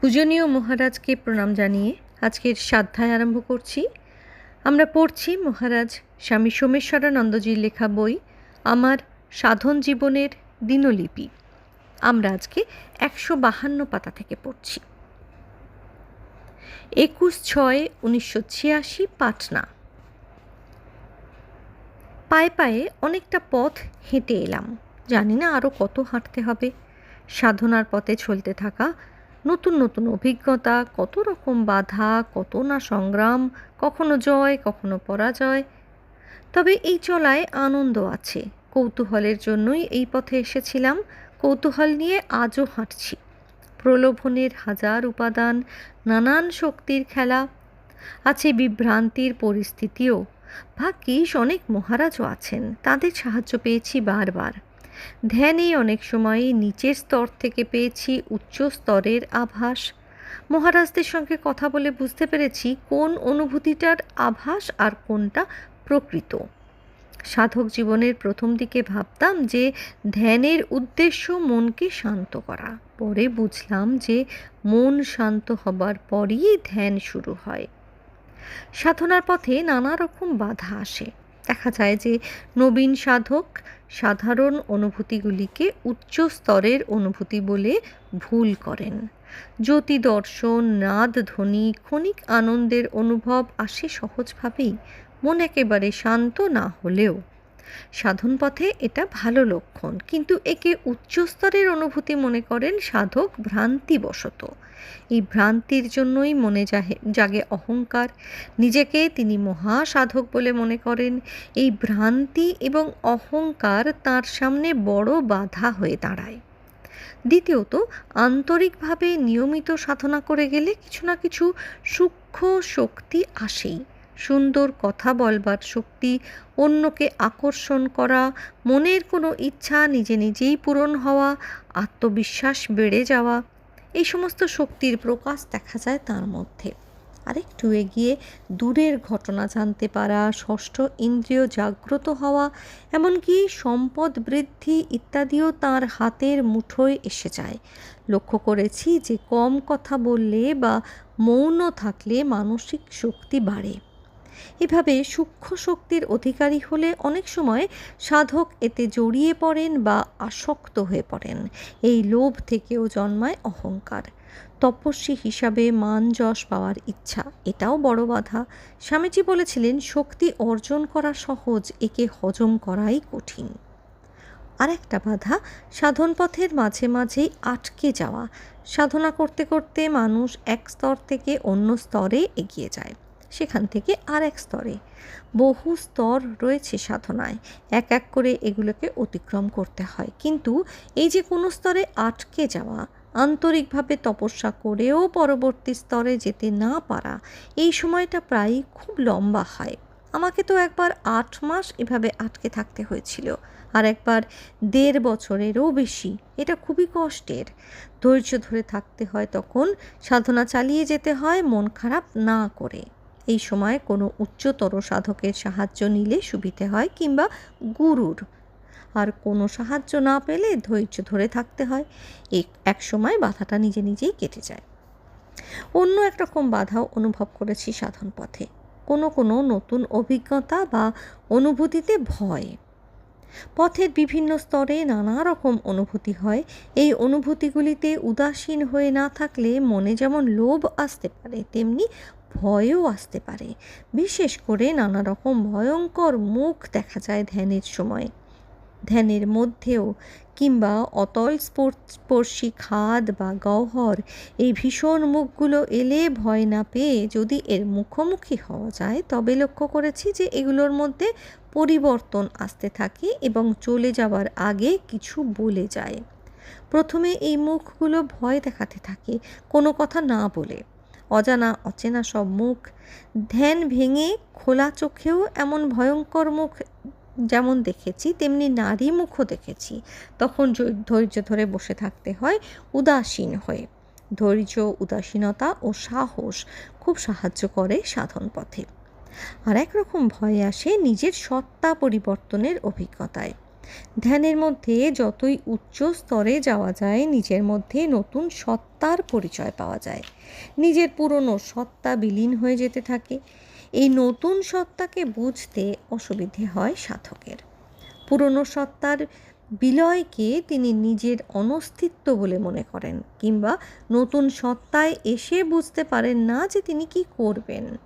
পূজনীয় মহারাজকে প্রণাম জানিয়ে আজকের সাধ্যায় আরম্ভ করছি। আমরা পড়ছি মহারাজ স্বামী সোমেশ্বরানন্দজির লেখা বই, আমার সাধন জীবনের দিনলিপি। আমরা আজকে একশো বাহান্ন পাতা থেকে পড়ছি। একুশ ছয় উনিশশো ছিয়াশি পাটনা। পায়ে পায়ে অনেকটা পথ হেঁটে এলাম। জানি না আরও কত হাঁটতে হবে। সাধনার পথে চলতে থাকা নতুন নতুন অভিজ্ঞতা, কত রকম বাধা, কত না সংগ্রাম, কখনো জয়, কখনো পরাজয়। তবে এই চলায় আনন্দ আছে। কৌতূহলের জন্যই এই পথে এসেছিলাম। কৌতূহল নিয়ে আজও হাঁটছি। প্রলোভনের হাজার উপাদান, নানান শক্তির খেলা, আছে বিভ্রান্তির পরিস্থিতিও। ভাগ্যিস অনেক মহারাজও আছেন, তাদের সাহায্য পেয়েছি বারবার। ধ্যানে অনেক সময় নিচের স্তর থেকে পেয়েছি উচ্চ স্তরের আভাস। মহারাজদের সঙ্গে কথা বলে বুঝতে পেরেছি কোন অনুভূতিটার আভাস আর কোনটা প্রকৃত। সাধক জীবনের প্রথম দিকে ভাবতাম যে ধ্যানের উদ্দেশ্য মনকে শান্ত করা। পরে বুঝলাম যে মন শান্ত হবার পরই ধ্যান শুরু হয়। সাধনার পথে নানা রকম বাধা আসে। দেখা যায় যে নবীন সাধক সাধারণ অনুভূতিগুলিকে উচ্চ স্তরের অনুভূতি বলে ভুল করেন। জ্যোতি দর্শন নাদ ধ্বনি, ক্ষণিক আনন্দের অনুভব আসে সহজভাবেই, মন একেবারে শান্ত না হলেও। সাধন পথে এটা ভালো লক্ষণ, কিন্তু একে উচ্চস্তরের অনুভূতি মনে করেন সাধক ভ্রান্তিবশত। এই ভ্রান্তির জন্যই মনে জাগে অহংকার। নিজেকে তিনি মহা সাধক বলে মনে করেন। এই ভ্রান্তি এবং অহংকার তার সামনে বড় বাধা হয়ে দাঁড়ায়। দ্বিতীয়ত, আন্তরিকভাবে নিয়মিত সাধনা করে গেলে কিছু না কিছু সূক্ষ্ম শক্তি আসেই। সুন্দর কথা বলবার শক্তি, অন্যকে আকর্ষণ করা, মনের কোনো ইচ্ছা নিজে নিজেই পূরণ হওয়া, আত্মবিশ্বাস বেড়ে যাওয়া এই সমস্ত শক্তির প্রকাশ দেখা যায় তার মধ্যে। আরেকটু এগিয়ে দূরের ঘটনা জানতে পারা, ষষ্ঠ ইন্দ্রিয় জাগ্রত হওয়া, এমনকি সম্পদ বৃদ্ধি ইত্যাদিও তার হাতের মুঠোয় এসে যায়। লক্ষ্য করেছি যে কম কথা বললে বা মৌন থাকলে মানসিক শক্তি বাড়ে। এভাবে সূক্ষ্ম শক্তির অধিকারী হলে অনেক সময় সাধক এতে জড়িয়ে পড়েন বা আসক্ত হয়ে পড়েন। এই লোভ থেকেও জন্মায় অহংকার। তপস্বী হিসাবে মান যশ পাওয়ার ইচ্ছা, এটাও বড় বাধা। স্বামীজি বলেছিলেন, শক্তি অর্জন করা সহজ, একে হজম করাই কঠিন। আর একটা বাধা, সাধন পথের মাঝে মাঝেই আটকে যাওয়া। সাধনা করতে করতে মানুষ এক স্তর থেকে অন্য স্তরে এগিয়ে যায়। সেখান থেকে আর এক স্তরে। বহু স্তর রয়েছে সাধনায়। এক এক করে এগুলোকে অতিক্রম করতে হয়। কিন্তু এই যে কোনো স্তরে আটকে যাওয়া, আন্তরিকভাবে তপস্যা করেও পরবর্তী স্তরে যেতে না পারা, এই সময়টা প্রায় খুব লম্বা হয়। আমাকে তো একবার আট মাস এভাবে আটকে থাকতে হয়েছিল। আর একবার দেড় বছরেরও বেশি, এটা খুবই কষ্টের। ধৈর্য ধরে থাকতে হয় তখন, সাধনা চালিয়ে যেতে হয় মন খারাপ না করে। এই সময় কোনো উচ্চতর সাধকের সাহায্য নিলে সুবিধে হয় কিংবা গুরুর। আর কোনো সাহায্য না পেলে ধৈর্য ধরে থাকতে হয়। এক সময় বাধাটা নিজে নিজেই কেটে যায়। অন্য একরকম বাধাও অনুভব করেছি সাধন পথে কোনো কোনো নতুন অভিজ্ঞতা বা অনুভূতিতে ভয়। পথের বিভিন্ন স্তরে নানা রকম অনুভূতি হয়। এই অনুভূতিগুলিতে উদাসীন হয়ে না থাকলে মনে যেমন লোভ আসতে পারে, তেমনি ভয়ও আসতে পারে। বিশেষ করে নানা রকম ভয়ঙ্কর মুখ দেখা যায় ধ্যানের সময়। ধ্যানের মধ্যেও কিংবা অতল স্পর্শী খাদ বা গহ্বর, এই ভীষণ মুখগুলো এলে ভয় না পেয়ে যদি এর মুখোমুখি হওয়া যায়, তবে লক্ষ্য করেছি যে এগুলোর মধ্যে পরিবর্তন আসতে থাকে এবং চলে যাওয়ার আগে কিছু বলে যায়। প্রথমে এই মুখগুলো ভয় দেখাতে থাকে, কোনো কথা না বলে। অজানা, অচেনা সব মুখ, ধ্যান ভেঙে খোলা চোখেও এমন ভয়ঙ্কর মুখ যেমন দেখেছি, তেমনি নারী মুখও দেখেছি। তখন ধৈর্য ধরে বসে থাকতে হয়, উদাসীন হয়ে। ধৈর্য, উদাসীনতা ও সাহস খুব সাহায্য করে সাধন পথে। আর একরকম ভয় আসে নিজের সত্তা পরিবর্তনের অভিজ্ঞতায়। ধ্যানের মধ্যে যতই উচ্চ স্তরে যাওয়া যায়, নিজের মধ্যে নতুন সত্তার পরিচয় পাওয়া যায়। নিজের পুরনো সত্তা বিলীন হয়ে যেতে থাকে। এই নতুন সত্তাকে বুঝতে অসুবিধে হয় সাধকের। পুরনো সত্তার বিলয়কে তিনি নিজের অনস্তিত্ব বলে মনে করেন কিংবা নতুন সত্তায় এসে বুঝতে পারেন না যে তিনি কি করবেন।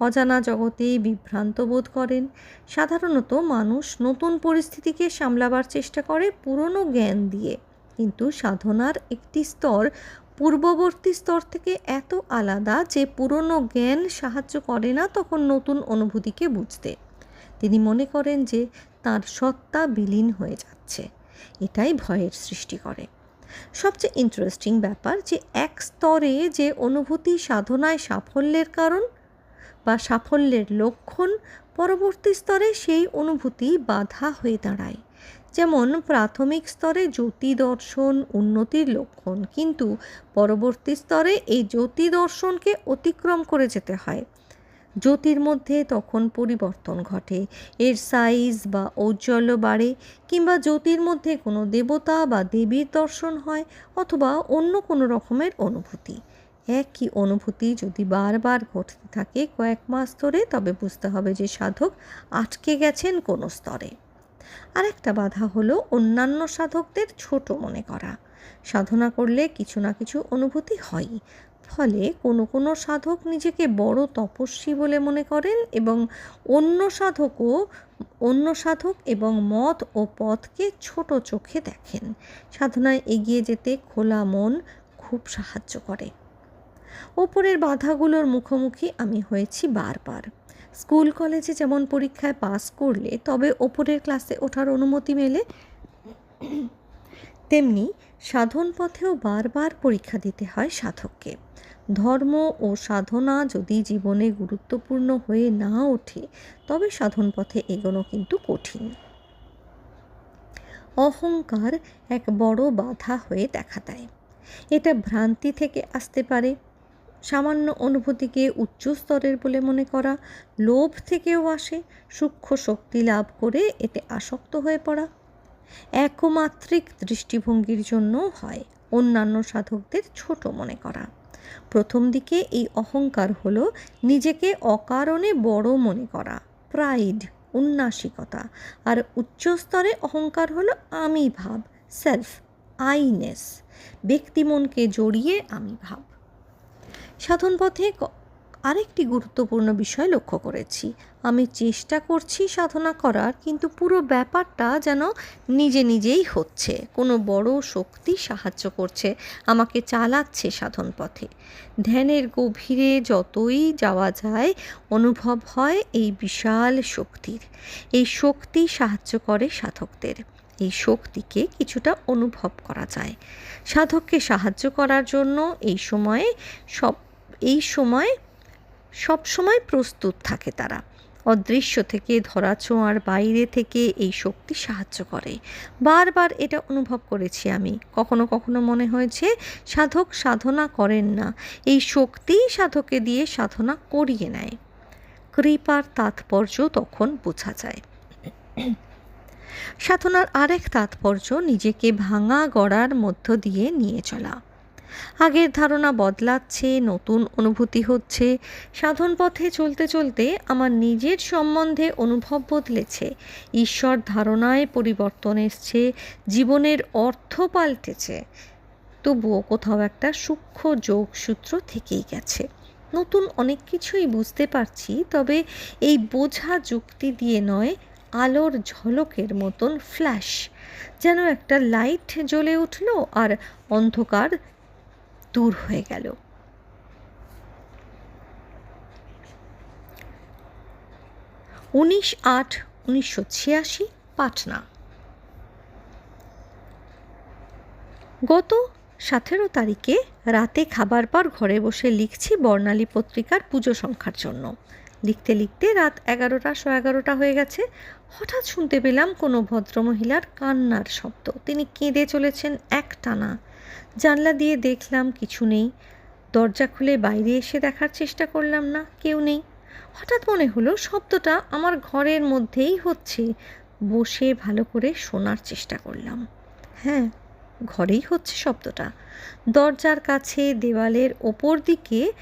অজানা জগতে বিভ্রান্ত বোধ করেন। সাধারণত মানুষ নতুন পরিস্থিতিকে সামলাবার চেষ্টা করে পুরনো জ্ঞান দিয়ে। কিন্তু সাধনার একটি স্তর পূর্ববর্তী স্তর থেকে এত আলাদা যে পুরনো জ্ঞান সাহায্য করে না তখন নতুন অনুভূতিকে বুঝতে। তিনি মনে করেন যে তার সত্তা বিলীন হয়ে যাচ্ছে। এটাই ভয়ের সৃষ্টি করে। সবচেয়ে ইন্টারেস্টিং ব্যাপার যে এক স্তরে যে অনুভূতি সাধনায় সাফল্যের কারণ বা সাফল্যের লক্ষণ, পরবর্তী স্তরে সেই অনুভূতি বাধা হয়ে দাঁড়ায়। যেমন প্রাথমিক স্তরে জ্যোতি দর্শন উন্নতির লক্ষণ, কিন্তু পরবর্তী স্তরে এই জ্যোতি দর্শনকে অতিক্রম করে যেতে হয়। জ্যোতির মধ্যে তখন পরিবর্তন ঘটে, এর সাইজ বা ঔজ্জ্বল্য বাড়ে, কিংবা জ্যোতির মধ্যে কোনো দেবতা বা দেবীর দর্শন হয়, অথবা অন্য কোনো রকমের অনুভূতি। একই অনুভূতি যদি বারবার ঘটতে থাকে কয়েক মাস ধরে, তবে বুঝতে হবে যে সাধক আটকে গেছেন কোনো স্তরে। আরেকটা বাধা হলো অন্যান্য সাধকদের ছোট মনে করা। সাধনা করলে কিছু না কিছু অনুভূতি হয়। ফলে কোনো কোনো সাধক নিজেকে বড় তপস্বী বলে মনে করেন এবং অন্য সাধকও অন্য সাধক এবং মত ও পথকে ছোট চোখে দেখেন। সাধনায় এগিয়ে যেতে খোলা মন খুব সাহায্য করে। ওপরের বাধাগুলোর মুখোমুখি আমি হয়েছি বারবার। স্কুল কলেজে যেমন পরীক্ষায় পাস করলে, তবে ওপরের ক্লাসে ওঠার অনুমতি মেলে। তেমনি সাধন পথেও বারবার পরীক্ষা দিতে হয় সাধককে। ধর্ম ও সাধনা যদি জীবনে গুরুত্বপূর্ণ হয়ে না ওঠে, তবে সাধন পথে এগোনো কিন্তু কঠিন। অহংকার এক বড় বাধা হয়ে দেখা দেয়। এটা ভ্রান্তি থেকে আসতে পারে। সামান্য অনুভূতিকে উচ্চ স্তরের বলে মনে করা, লোভ থেকেও আসে, সূক্ষ্ম শক্তি লাভ করে এতে আসক্ত হয়ে পড়া। একমাত্রিক দৃষ্টিভঙ্গির জন্য হয়, অন্যান্য সাধকদের ছোট মনে করা। প্রথম দিকে এই অহংকার হল নিজেকে অকারণে বড় মনে করা প্রাইড উন্নাসিকতা। আর উচ্চস্তরে অহংকার হলো আমি ভাব সেলফ আইনেস ব্যক্তিমনকে জড়িয়ে আমি ভাব। সাধন পথে আরেকটি গুরুত্বপূর্ণ বিষয় লক্ষ্য করেছি। আমি চেষ্টা করছি সাধনা করার, কিন্তু পুরো ব্যাপারটা যেন নিজে নিজেই হচ্ছে। কোনো বড় শক্তি সাহায্য করছে, আমাকে চালাচ্ছে সাধন পথে ধ্যানের গভীরে যতই যাওয়া যায়, অনুভব হয় এই বিশাল শক্তির। এই শক্তি সাহায্য করে সাধকদের। এই শক্তিকে কিছুটা অনুভব করা যায়। সাধককে সাহায্য করার জন্য এই সময়ে সব এই সময় সময় প্রস্তুত থাকে তারা। অদৃশ্য থেকে, ধরা ছোঁয়ার বাইরে থেকে এই শক্তি সাহায্য করে। বারবার এটা অনুভব করেছি আমি। কখনো কখনো মনে হয়েছে, সাধক সাধনা করেন না। এই শক্তি সাধকে দিয়ে সাধনা করিয়ে নেয়। কৃপার তাৎপর্য তখন বোঝা যায়। সাধনার আরেক তাৎপর্য নিজেকে ভাঙা গড়ার মধ্য দিয়ে নিয়ে চলা। আগের ধারণা বদলাচ্ছে, নতুন অনুভূতি হচ্ছে। সাধন পথে চলতে চলতে আমার নিজের সম্বন্ধে অনুভব বদলেছে। ঈশ্বর ধারণায় পরিবর্তন এসছে, জীবনের অর্থ পাল্টেছে। তবুও কোথাও একটা সূক্ষ্ম যোগসূত্র থেকেই গেছে। নতুন অনেক কিছুই বুঝতে পারছি, তবে এই বোঝা যুক্তি দিয়ে নয়, আলোর ঝলকের মতন ফ্ল্যাশ যেন একটা লাইট জ্বলে উঠল আর অন্ধকার দূর হয়ে গেল। উনিশ আট উনিশশো ছিয়াশি, পাটনা। গত সতেরো তারিখে রাতে খাবার পর ঘরে বসে লিখছি বর্ণালী পত্রিকার পুজো সংখ্যার জন্য। লিখতে লিখতে রাত এগারোটা শো এগারোটা হয়ে গেছে। হঠাৎ শুনতে পেলাম কোনো ভদ্রমহিলার কান্নার শব্দ। তিনি কেঁদে চলেছেন এক টানা জানলা দিয়ে দেখলাম কিছু নেই। দরজা খুলে বাইরে এসে দেখার চেষ্টা করলাম না, কেউ নেই। হঠাৎ মনে হলো শব্দটা আমার ঘরের মধ্যেই হচ্ছে। বসে ভালো করে শোনার চেষ্টা করলাম। হ্যাঁ ঘরেই হচ্ছে শব্দটা। দরজার কাছে দেওয়ালের ওপর দিকে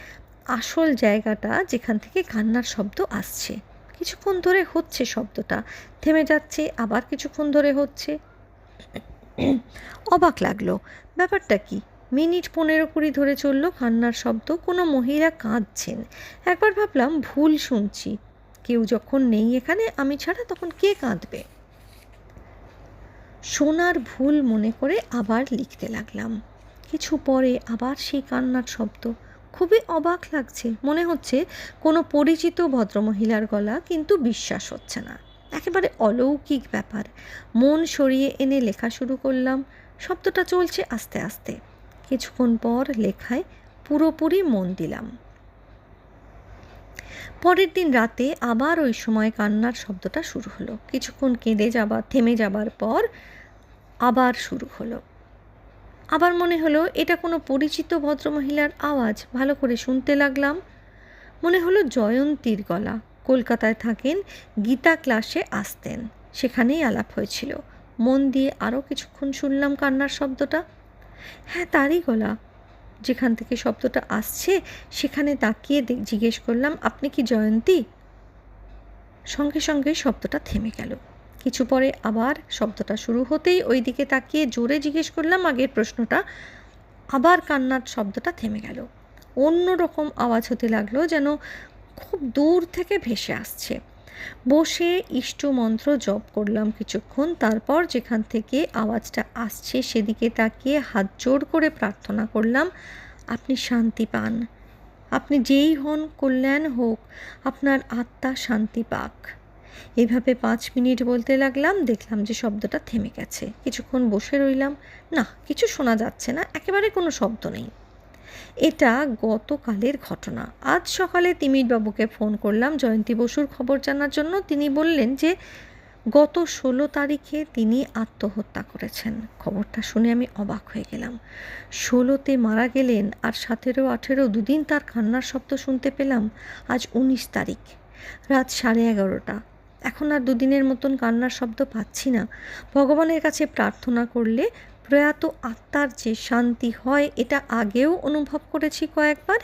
আসল জায়গাটা যেখান থেকে কান্নার শব্দ আসছে। কিছুক্ষণ ধরে হচ্ছে শব্দটা। থেমে যাচ্ছে, আবার কিছুক্ষণ ধরে হচ্ছে। অবাক লাগল। ব্যাপারটা কি? মিনিট পনেরো কুড়ি ধরে চলল কান্নার শব্দ, কোনো মহিলা কাঁদছেন। একবার ভাবলাম, ভুল শুনছি। কেউ যখন নেই এখানে, আমি ছাড়া তখন কে কাঁদবে? সোনার ভুল মনে করে আবার লিখতে লাগলাম। কিছু পরে আবার সেই কান্নার শব্দ। খুবই অবাক লাগছে। মনে হচ্ছে কোনো পরিচিত ভদ্রমহিলার গলা, কিন্তু বিশ্বাস হচ্ছে না। একেবারে অলৌকিক ব্যাপার। মন সরিয়ে এনে লেখা শুরু করলাম শব্দটা চলছে আস্তে আস্তে। কিছুক্ষণ পর লেখায় পুরোপুরি মন দিলাম। পরের দিন রাতে আবার ওই সময় কান্নার শব্দটা শুরু হলো। কিছুক্ষণ কেঁদে যাবার, থেমে যাবার পর আবার শুরু হলো। আবার মনে হলো, এটা কোনো পরিচিত ভদ্রমহিলার আওয়াজ। ভালো করে শুনতে লাগলাম। মনে হলো জয়ন্তীর গলা। কলকাতায় থাকেন গীতা ক্লাসে আসতেন। সেখানেই আলাপ হয়েছিল। মন দিয়ে আরও কিছুক্ষণ শুনলাম কান্নার শব্দটা। হ্যাঁ তারই গলা। যেখান থেকে শব্দটা আসছে, সেখানে তাকিয়ে জিজ্ঞেস করলাম, আপনি কি জয়ন্তী? সঙ্গে সঙ্গে শব্দটা থেমে গেল। কিছু পরে আবার শব্দটা শুরু হতেই ওই দিকে তাকিয়ে জোরে জিজ্ঞেস করলাম আগের প্রশ্নটা। আবার কান্নার শব্দটা থেমে গেল। অন্য রকম আওয়াজ হতে লাগল যেন খুব দূর থেকে ভেসে আসছে। বসে ইষ্ট মন্ত্র জপ করলাম কিছুক্ষণ, তারপর যেখান থেকে আওয়াজটা আসছে সেদিকে তাকিয়ে হাত জোর করে প্রার্থনা করলাম, আপনি শান্তি পান। আপনি যেই হন কল্যাণ হোক, আপনার আত্মা শান্তি পাক। এভাবে পাঁচ মিনিট বলতে লাগলাম, দেখলাম যে শব্দটা থেমে গেছে। কিছুক্ষণ বসে রইলাম। না, কিছু শোনা যাচ্ছে না, একেবারে কোনো শব্দ নেই। এটা গতকালের ঘটনা। আজ সকালে তিমিরবাবুকে ফোন করলাম। জয়ন্তী বসুর খবর জানার জন্য তিনি বললেন যে, গত ষোলো তারিখে তিনি আত্মহত্যা করেছেন। খবরটা শুনে আমি অবাক হয়ে গেলাম। ষোলোতে মারা গেলেন আর সতেরো, আঠেরো দুদিন তার কান্নার শব্দ শুনতে পেলাম আজ উনিশ তারিখ, রাত সাড়ে এগারোটা। এখন আর দুদিনের মতন কান্নার শব্দ পাচ্ছি না। ভগবানের কাছে প্রার্থনা করলে প্রয়াত আত্মার যে শান্তি হয়, এটা আগেও অনুভব করেছি কয়েকবার,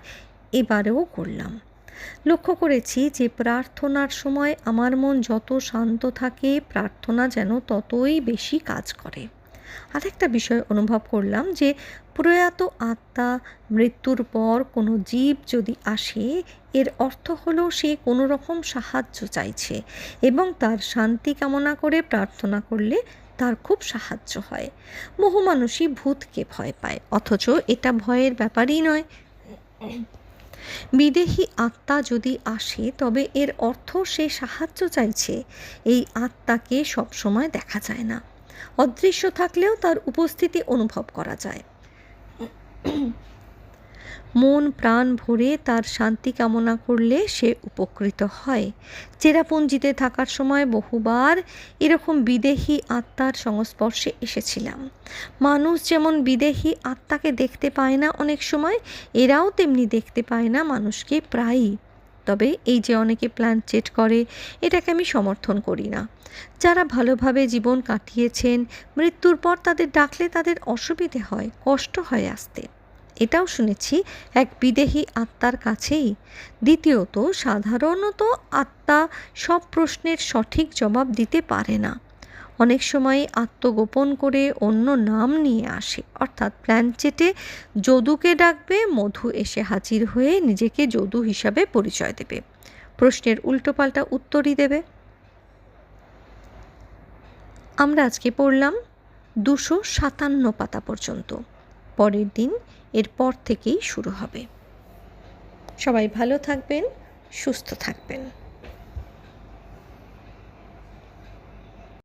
এবারেও করলাম। লক্ষ্য করেছি যে প্রার্থনার সময় আমার মন যত শান্ত থাকে, প্রার্থনা যেন ততই বেশি কাজ করে। আরেকটা বিষয় অনুভব করলাম যে প্রয়াত আত্মা মৃত্যুর পর কোনো জীব যদি আসে, এর অর্থ হলো সে কোনো রকম সাহায্য চাইছে এবং তার শান্তি কামনা করে প্রার্থনা করলে তার খুব সাহায্য হয়। বহু মানুষই ভূতকে ভয় পায়, অথচ এটা ভয়ের ব্যাপারই নয়। বিদেহী আত্মা যদি আসে, তবে এর অর্থ সে সাহায্য চাইছে। এই আত্মাকে সবসময় দেখা যায় না। অদৃশ্য থাকলেও তার উপস্থিতি অনুভব করা যায়। মন প্রাণ ভরে তার শান্তি কামনা করলে সে উপকৃত হয়। চেরাপুঞ্জিতে থাকার সময় বহুবার এরকম বিদেহী আত্মার সংস্পর্শে এসেছিলাম। মানুষ যেমন বিদেহী আত্মাকে দেখতে পায় না অনেক সময়, এরাও তেমনি দেখতে পায় না মানুষকে প্রায়ই। তবে এই যে অনেকে প্ল্যান চেট করে, এটাকে আমি সমর্থন করি না। যারা ভালোভাবে জীবন কাটিয়েছেন, মৃত্যুর পর তাদের ডাকলে তাদের অসুবিধে হয়, কষ্ট হয় আসতে। এটাও শুনেছি, এক বিদেহী আত্মার কাছেই। দ্বিতীয়ত, সাধারণত আত্মা সব প্রশ্নের সঠিক জবাব দিতে পারে না। অনেক সময় আত্মগোপন করে অন্য নাম নিয়ে আসে, অর্থাৎ প্ল্যান চেটে যদুকে ডাকবে, মধু এসে হাজির হয়ে নিজেকে যদু হিসাবে পরিচয় দেবে। প্রশ্নের উল্টোপাল্টা উত্তরই দেবে। আমরা আজকে পড়লাম দুশো সাতান্ন পাতা পর্যন্ত। পরের দিন এরপর থেকেই শুরু হবে। সবাই ভালো থাকবেন সুস্থ থাকবেন।